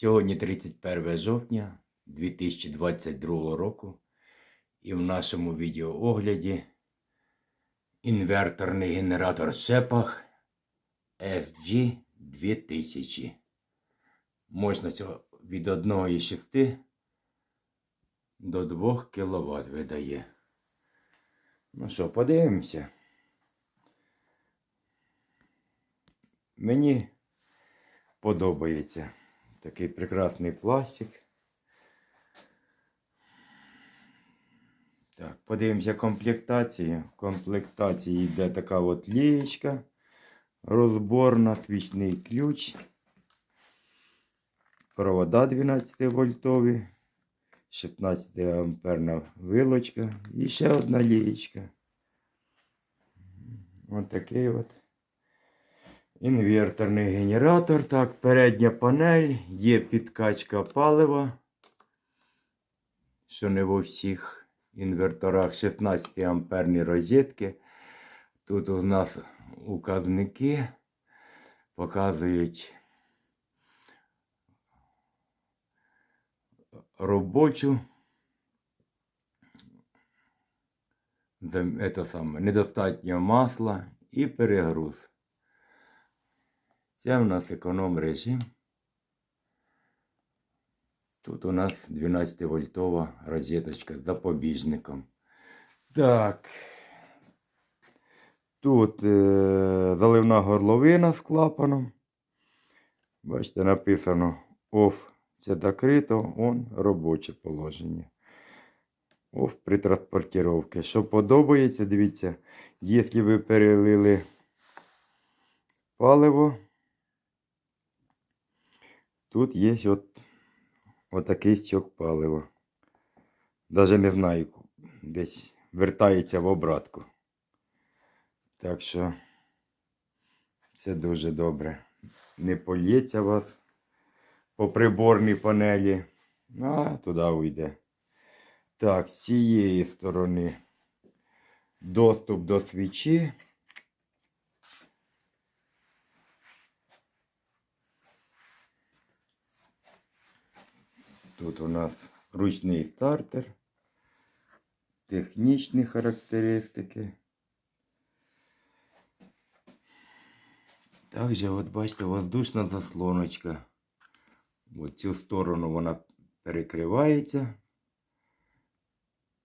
Сьогодні 31 жовтня 2022 року і в нашому відеоогляді інверторний генератор Шепах SG 2000. Мощність від 1,6 до 2 кВт видає. Ну що, подивимося. Мені подобається такий прекрасний пластик. Так, подивимося комплектацію. В комплектації йде така от лієчка, розборна, свічний ключ, провода 12 вольтові, 16 амперна вилочка і ще одна лієчка. Ось такий от. Інверторний генератор. Так, передня панель, є підкачка палива, що не во всіх інверторах 16 амперні розетки. Тут у нас указники показують робочу. Це саме недостатньо масла і перегруз. Це у нас економ режим. Тут у нас 12 вольтова розеточка з запобіжником. Так. Тут е, заливна горловина з клапаном. Бачите, написано OFF. Це закрито, он робоче положення. OFF при транспортировці. Що подобається, дивіться, якщо ви перелили паливо. Тут є от, отакий стьок палива. Даже не знаю, десь вертається в обратку. Так що це дуже добре. Не польється вас по приборній панелі, а туди уйде. Так, з цієї сторони доступ до свічі. Тут у нас ручний стартер, технічні характеристики. Також, от бачите, воздушна заслоночка. Ось цю сторону вона перекривається.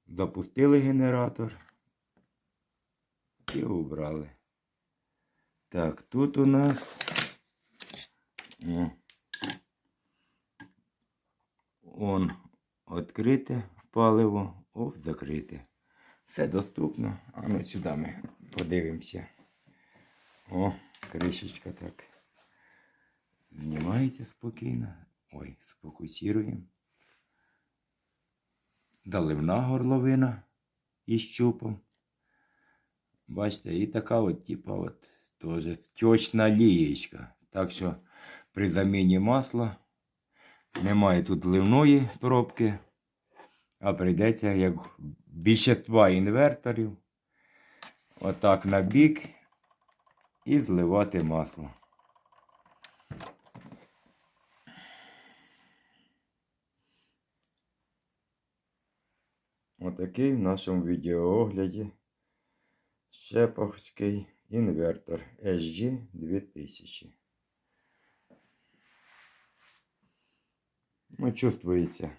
Запустили генератор і убрали. Так, тут у нас. О, Он відкрите паливо, о, закрите. Все доступно. А ну сюди ми подивимося. О, кришечка так. Знімається спокійно. Ой, сфокусуємо. Заливна горловина із щупом. Бачите, і така от, типа, от, теж тьочна лієчка. Так що при заміні масла немає тут ливної пробки, а прийдеться, як більшість інверторів, отак на бік і зливати масло. Отакий в нашому відеоогляді Шеповський інвертор SG 2000. Ну, чувствується,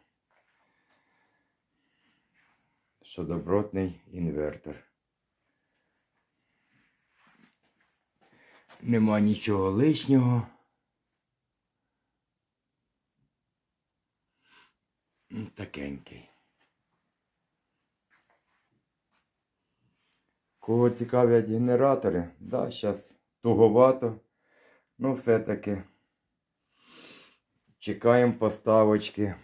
що добротний інвертор. Нема нічого лишнього. Такенький. Кого цікавлять генератори, да, зараз туговато, ну все-таки. Чекаємо поставочки.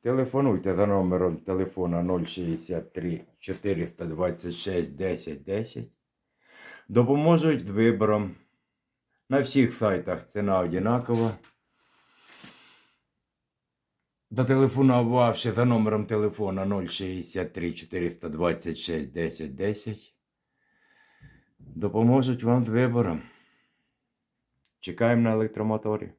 Телефонуйте за номером телефона 063 426 10 10. Допоможуть з вибором. На всіх сайтах ціна одинакова. Дотелефонувавши за номером телефона 063 426 10 10. Допоможуть вам з вибором. Чекаємо на електромоторі.